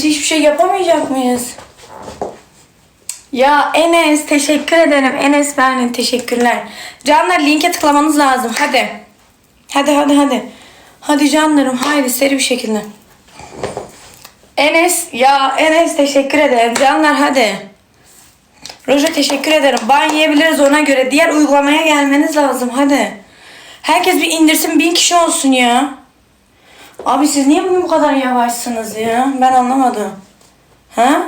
Biz hiçbir şey yapamayacak mıyız? Ya Enes teşekkür ederim. Enes Berlin teşekkürler. Canlar linke tıklamanız lazım. Hadi. Hadi hadi hadi. Hadi canlarım haydi seri bir şekilde. Enes ya Enes teşekkür ederim. Canlar hadi. Roja teşekkür ederim. Ban yiyebiliriz ona göre. Diğer uygulamaya gelmeniz lazım hadi. Herkes bir indirsin bin kişi olsun ya. Abi siz niye bugün bu kadar yavaşsınız ya? Ben anlamadım. Ha?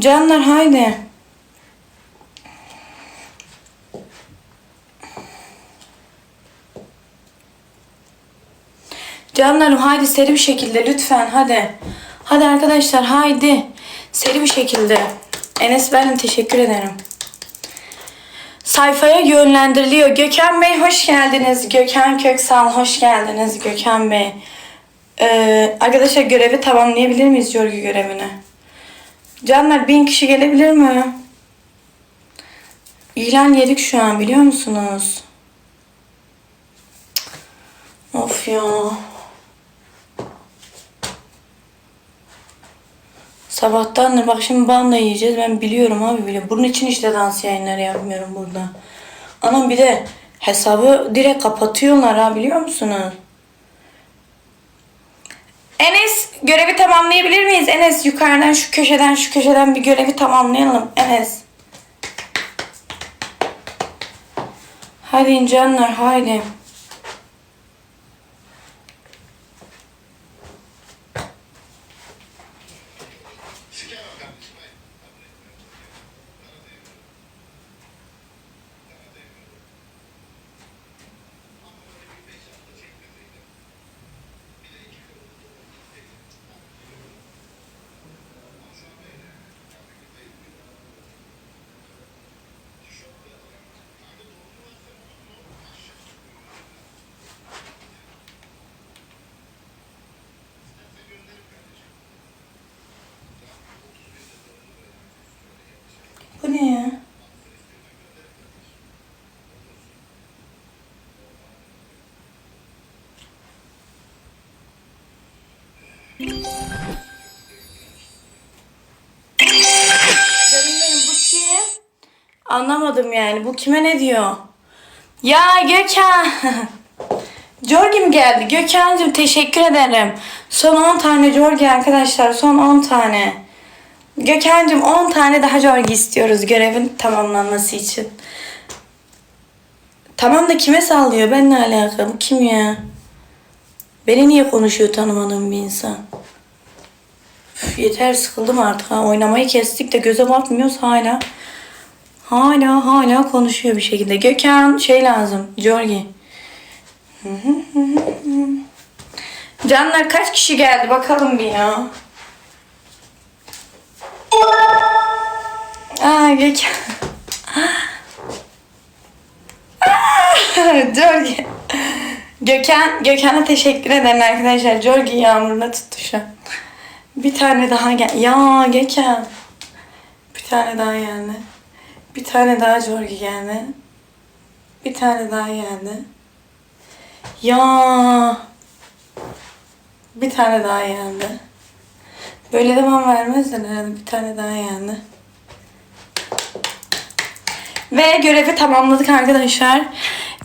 Canlar haydi. Canlarım haydi seri bir şekilde lütfen hadi. Hadi arkadaşlar haydi. Seri bir şekilde. Enes Berlin teşekkür ederim. Sayfaya yönlendiriliyor. Gökhan Bey hoş geldiniz. Gökhan Köksal hoş geldiniz Gökhan Bey. Ee, arkadaşlar görevi tamamlayabilir miyiz Yorgu görevini? Canlar bin kişi gelebilir mi? İlan yedik şu an biliyor musunuz? Of ya. Sabahtandır bak şimdi ban da yiyeceğiz. Ben biliyorum abi bile. Bunun için işte dans yayınları yapmıyorum burada. Anam bir de hesabı direkt kapatıyorlar ha biliyor musunuz? Enes görevi tamamlayabilir miyiz? Enes yukarıdan şu köşeden şu köşeden bir görevi tamamlayalım. Enes. Hadi canlar haydi. Bu ne ya? Canım benim bu kim? Anlamadım yani. Bu kime ne diyor? Ya Gökhan. Jorgi mi geldi? Gökhan'cığım teşekkür ederim. Son 10 tane Jorgi arkadaşlar. Son 10 tane. Gökhan'cığım 10 tane daha Jorgi istiyoruz görevin tamamlanması için. Tamam da kime sallıyor? Ben ne alaka? Bu kim ya? Beni niye konuşuyor tanımadığım bir insan? Üf, yeter sıkıldım artık ha. Oynamayı kestik de göze batmıyoruz hala. Hala hala konuşuyor bir şekilde. Gökhan şey lazım. Jorgi. Canlar kaç kişi geldi bakalım bir ya. Aa Gökhan. Jorgi. Gökhan, Gökhan'a teşekkür ederim arkadaşlar. Jorgi yağmuruna tuttu. Bir tane daha gel. Ya Gökhan. Bir tane daha geldi. Bir tane daha Jorgi geldi. Bir tane daha geldi. Ya. Bir tane daha geldi. Böyle devam vermezler herhalde. Bir tane daha geldi. Ve görevi tamamladık arkadaşlar.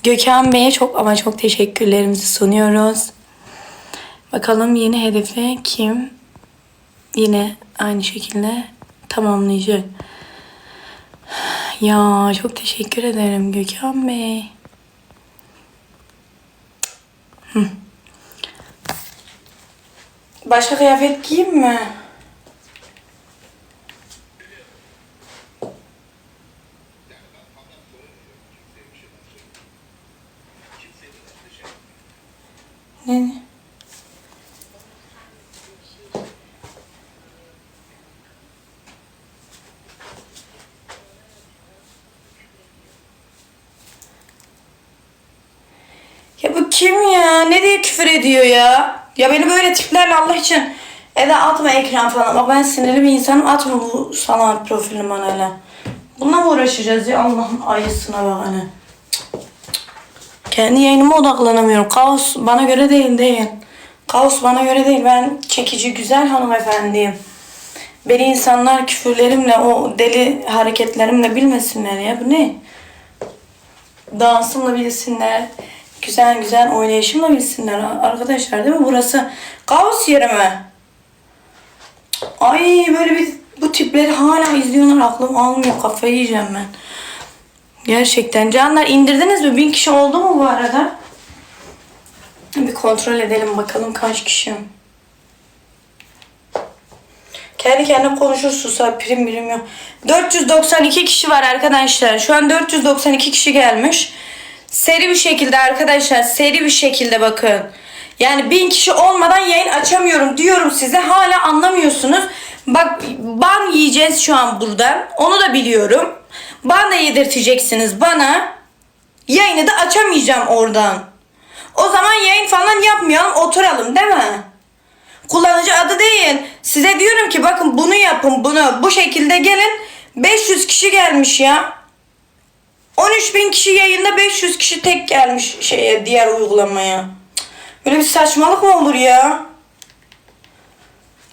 Gökhan Bey'e çok ama çok teşekkürlerimizi sunuyoruz. Bakalım yeni hedefi kim? Yine aynı şekilde tamamlayacak. Ya çok teşekkür ederim Gökhan Bey. Başka kıyafet giyeyim mi? Ne? Ya bu kim ya? Ne diye küfür ediyor ya? Ya beni böyle tiplerle Allah için eve atma ekran falan. Bak ben sinirli bir insanım. Atma bu sanat profilini bana hele. Bununla mı uğraşacağız ya? Allah'ın ayısına bak hani. Kendi yayınıma odaklanamıyorum. Kaos bana göre değil değil. Kaos bana göre değil. Ben çekici güzel hanımefendiyim. Beni insanlar küfürlerimle, o deli hareketlerimle bilmesinler ya. Bu ne? Dansımla bilsinler. Güzel güzel oynayışımla bilsinler arkadaşlar değil mi? Burası kaos yeri mi? Ay böyle bir bu tipleri hala izliyorlar. Aklım almıyor. Kafayı yiyeceğim ben. Gerçekten. Canlar indirdiniz mi? Bin kişi oldu mu bu arada? Bir kontrol edelim bakalım kaç kişi. Kendi kendine konuşur susar prim birim yok. 492 kişi var arkadaşlar. Şu an 492 kişi gelmiş. Seri bir şekilde arkadaşlar seri bir şekilde bakın. Yani bin kişi olmadan yayın açamıyorum diyorum size. Hala anlamıyorsunuz. Bak ban yiyeceğiz şu an buradan. Onu da biliyorum. Ban da yedirteceksiniz bana. Yayını da açamayacağım oradan. O zaman yayın falan yapmayalım oturalım değil mi? Kullanıcı adı değil. Size diyorum ki bakın bunu yapın bunu. Bu şekilde gelin. 500 kişi gelmiş ya. 13 bin kişi yayında 500 kişi tek gelmiş şeye diğer uygulamaya. Böyle bir saçmalık mı olur ya?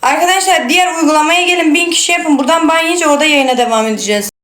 Arkadaşlar diğer uygulamaya gelin 1000 kişi yapın. Buradan ban yiyince orada yayına devam edeceğiz.